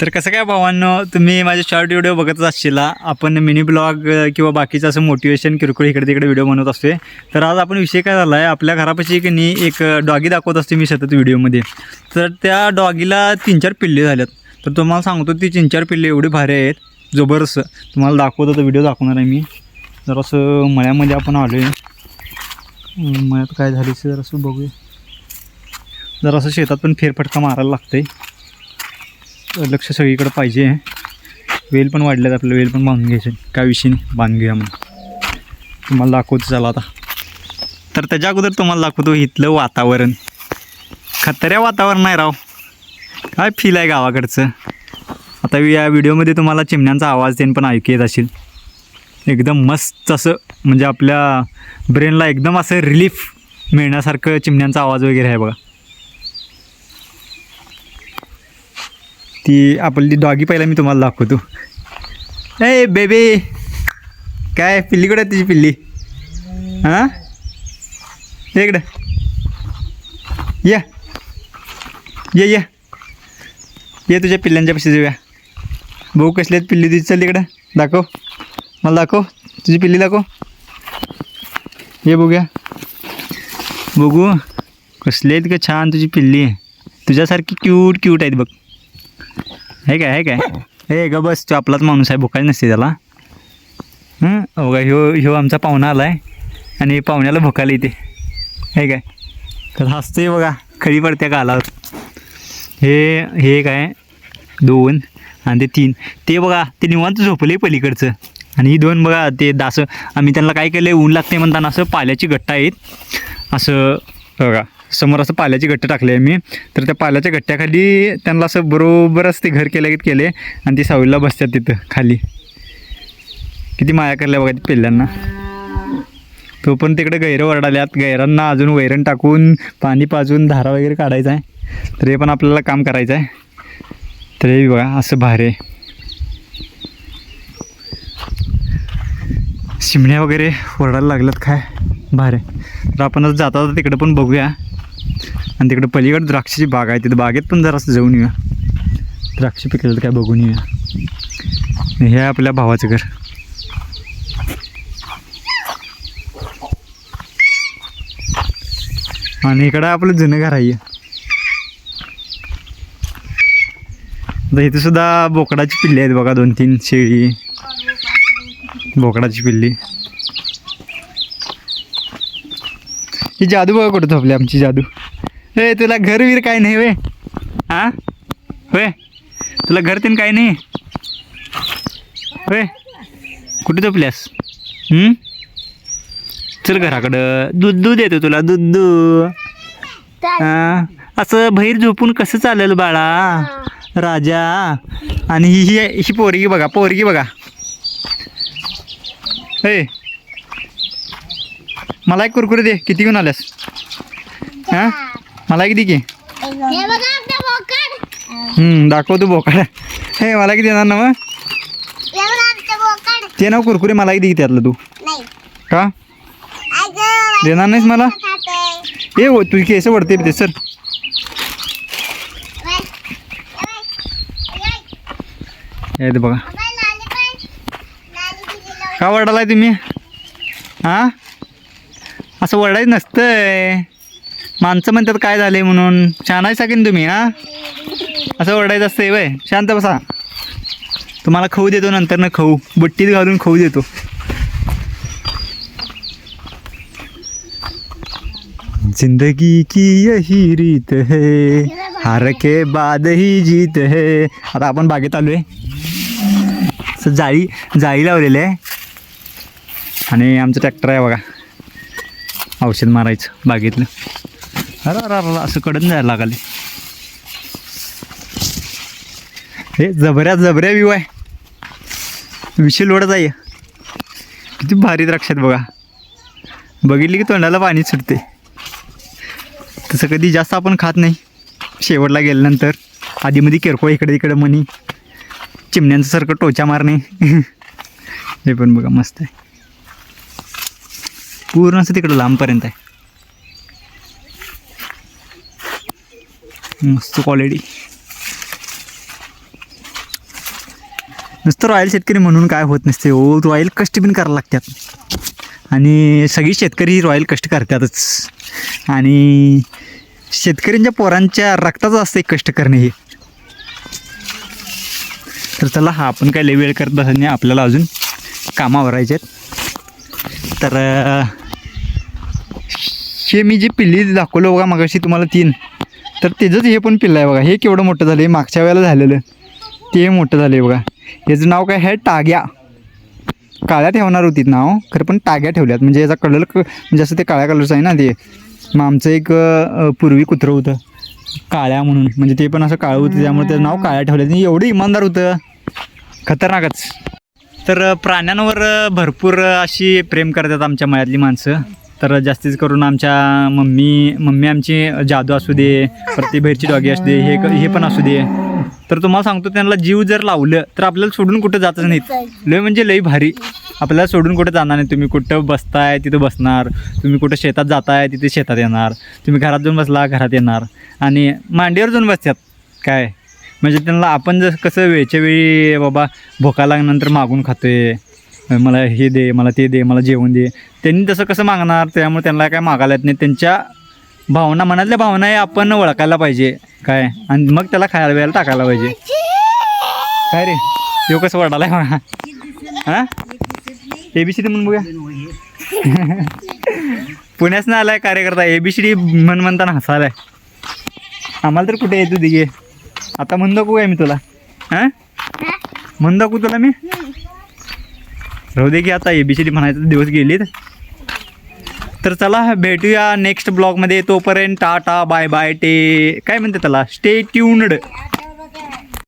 तर कसं काय भावांनो तुम्ही माझे शॉर्ट व्हिडिओ बघतच असशील आपण मिनी ब्लॉग किंवा बाकीचं असं मोटिवेशन किरकोळ इकडे तिकडे व्हिडिओ बनवत असतोय. तर आज आपण विषय काय झाला आहे आपल्या घरापाशी की नाही एक डॉगी दाखवत असते मी सतत व्हिडिओमध्ये तर त्या डॉगीला तीन चार पिल्ले झाल्यात. तर तुम्हाला सांगतो ती तीन चार पिल्ले एवढी भारी आहेत जबरदस्त. तुम्हाला दाखवतो होतं व्हिडिओ दाखवणार आहे मी. जरासं मळ्यामध्ये आपण आलो आहे मळ्यात काय झालं जरासं बघूया. जरासं शेतात पण फेरफटका मारायला लागतं आहे लक्ष सगळीकडे पाहिजे. वेल पण वाढल्यात आपलं वेल पण बांधून घ्यायचं. काय विषय नाही बांधून घेऊया म्हणून तुम्हाला दाखवतो चला आता. तर त्याच्या अगोदर तुम्हाला दाखवतो इथलं वातावरण. खतऱ्या वातावरण आहे राव. काय फील आहे गावाकडचं? आता या व्हिडिओमध्ये तुम्हाला चिमण्यांचा आवाज देणं पण ऐकू येत असेल. एकदम मस्त असं म्हणजे आपल्या ब्रेनला एकदम असं रिलीफ मिळण्यासारखं चिमण्यांचा आवाज वगैरे आहे बघा. ती आपली डॉगी पहिला मी तुम्हाला दाखवतो. ए बेबी काय पिल्ली आहे तुझी पिल्ली? हां? ये इकडं. या. ये ये. ये तुझ्या पिल्ल्यांच्या पाशी जाऊया. भाऊ कसली आहेत पिल्ली तुझी. चल इकडं. दाखव. मला दाखव. तुझी पिल्ली दाखव. ये बघूया. बघू. कसली आहेत का छान तुझी पिल्ली. तुझ्यासारखी क्यूट क्यूट आहेत बघ. आहे काय आहे काय? हे ग बस तो आपलाच माणूस आहे भुकायच नसते त्याला. हं? बघा ह्यो ह्यो आमचा पाहुणा आला आहे आणि पाहुण्याला भुकायला येते. हे काय? तर हसते बघा खळी पडते गालावर. हे हे काय? दोन आणि ते तीन. ते बघा ते निवांत झोपले पलीकडचं. आणि ही दोन बघा ते दासं. आम्ही त्यांना काय केलं ऊन लागते म्हणताना असं पाल्याची गट्टा आहेत. असं बघा. समोर असं पाल्याची गट्टे टाकले आहे मी. तर त्या पाल्याच्या गट्ट्याखाली त्यांना असं बरोबरच ते घर केलं केले आणि ती सावलीला बसतात तिथं खाली. किती माया करल्या बघा ती पिल्ल्यांना तो पण तिकडे गैरं वरडाल्यात गैरांना अजून वैरण टाकून पाणी पाजून धारा वगैरे काढायचा आहे. तर हे पण आपल्याला काम करायचं आहे. तर हे बघा असं भारी शिमण्या वगैरे ओरडायला लागल्यात काय? भारी तर आपणच जाता जाता तिकडे पण बघूया. आणि तिकडे पलीकडे द्राक्षाची बाग आहे. तिथं बागेत पण जरासं जाऊन येऊया. द्राक्ष पिकलेलं काय बघून येऊया. हे आहे आपल्या भावाचं घर. आणि इकडं आपलं जुनं घर आहे. आता इथे सुद्धा बोकडाची पिल्ली आहेत बघा दोन तीन शेळी. बोकडाची पिल्ली. ही जादू बघा कुठं झोपली आमची जादू. ए तुला घर वीर काय नाही वे. हा? होय तुला घर तीन काय नाही. होय कुठे झोपल्यास? चल घराकडं. दूध दूध येतो तुला दूध दूध. असं बाहेर झोपून कसं चालेल बाळा? राजा. आणि ही ही ही पोरगी बघा पोरगी बघा. हे मला एक कुरकुरे दे. किती घेऊन आल्यास? हां? मला दे की? हे हम्म, दाखव तू बोकाड. हे मला किती देणार ना मग हे ते नाव कुरकुरे मला एक दे की त्यातलं तू का? देणार नाहीस मला? ए हो तू केस वडते ते सर. हे ते बघा. का वरडालाय तुम्ही? हां? असं वरडायचं नसतंय. माणसं म्हणतात काय झाले म्हणून. छान आहे सगळीन तुम्ही हां? असं ओरडायचं असतं वय. शांत बसा. तुम्हाला खाऊ देतो नंतर ना खाऊ. बुट्टीत घालून खाऊ देतो. जिंदगी की यही रीत है हार के बाद ही जीत है. आता आपण बागेत आलो आहे असं जाळी जाळी लावलेली आहे. आणि आमचं ट्रॅक्टर आहे बघा. औषध मारायचं बागेतलं. अरे अरे अरे असं कडून जायला लागले. हे जबऱ्या जबऱ्या व्यू आहे. विषय लोडत आहे किती भारी द्राक्ष आहेत बघा. बघितली की तोंडाला पाणी सुटते. तसं कधी जास्त आपण खात नाही. शेवटला गेल्यानंतर आधीमध्ये किरकोळ इकडे इकडे मनी चिमण्यांचं सारखं टोचा मारणे. हे पण बघा मस्त आहे. पूर्ण असं तिकडं लांबपर्यंत आहे. मस्त क्वालिटी नुसतं रॉयल शेतकरी म्हणून काय होत नसते हो, ओ रॉयल कष्ट पण करायला लागतात. आणि सगळी शेतकरी रॉयल कष्ट करतातच. आणि शेतकऱ्यांच्या पोरांच्या रक्ताचं असतं एक कष्ट करणे हे. तर चला हा आपण काय लय वेळ करत बसत आपल्याला अजून कामावर आहेत. तर हे मी जे पिल्ली दाखवलं बघा मगाशी तुम्हाला तीन. तर त्याचंच हे पण पिल्लं आहे बघा. हे केवढं मोठं झालं आहे मागच्या वेळेला झालेलं. ते मोठं झालं आहे बघा. याचं नाव काय? आहे टाग्या. काळ्या ठेवणार होती नाव. खरं पण टाग्या ठेवल्यात. म्हणजे याचा कलर म्हणजे असं ते काळ्या कलरचं आहे ना ते. मग आमचं एक पूर्वी कुत्रं होतं. काळ्या म्हणून. म्हणजे ते पण असं काळं होतं त्यामुळे त्याचं नाव काळ्या ठेवलं आणि एवढं इमानदार होतं. खतरनाकच. तर प्राण्यांवर भरपूर अशी प्रेम करतात आमच्या मळ्यातली माणसं. तर जास्तीत करून आमच्या मम्मी मम्मी आमची जादू असू दे परत डॉगी असू दे हे क- हे पण असू दे. तर तुम्हाला सांगतो त्यांना जीव जर लावलं तर आपल्याला सोडून कुठं जातच नाहीत. लय म्हणजे लय भारी. आपल्याला सोडून कुठं जाणार नाही तुम्ही? कुठं बसताय तिथं बसणार. तुम्ही कुठं शेतात जाताय तिथे शेतात येणार. तुम्ही घरात जाऊन बसला घरात येणार. आणि मांडीवर जाऊन बसतात. काय? म्हणजे त्यांना आपण जसं कसं वेळच्या वेळी बाबा भोका लागल्यानंतर मागून खातोय मला हे दे मला ते दे मला जेवण दे. त्यांनी तसं कसं मागणार? त्यामुळे त्यांना काय मागायला येत नाही. त्यांच्या भावना मनातल्या भावना हे आपण ओळखायला पाहिजे. काय? आणि मग त्याला खायला वेळेला टाकायला पाहिजे. काय रे? यो कसं वडाला आहे म्हणा. हां? ए बी सी डी म्हणून बघूया. पुण्यास ना आलाय कार्यकर्ता. ए बी सी डी म्हण म्हणताना हसालाय आम्हाला तर कुठे येतो दिघे? आता म्हणून दाखवू काय मी तुला. हां? म्हणून दाखवू तुला मी? राहू दे की आता ए बी सी डी म्हणायचं दिवस गेलीत. तर चला भेटूया नेक्स्ट ब्लॉगमध्ये तोपर्यंत टाटा बाय बाय टे काय म्हणते त्याला? स्टे ट्युनड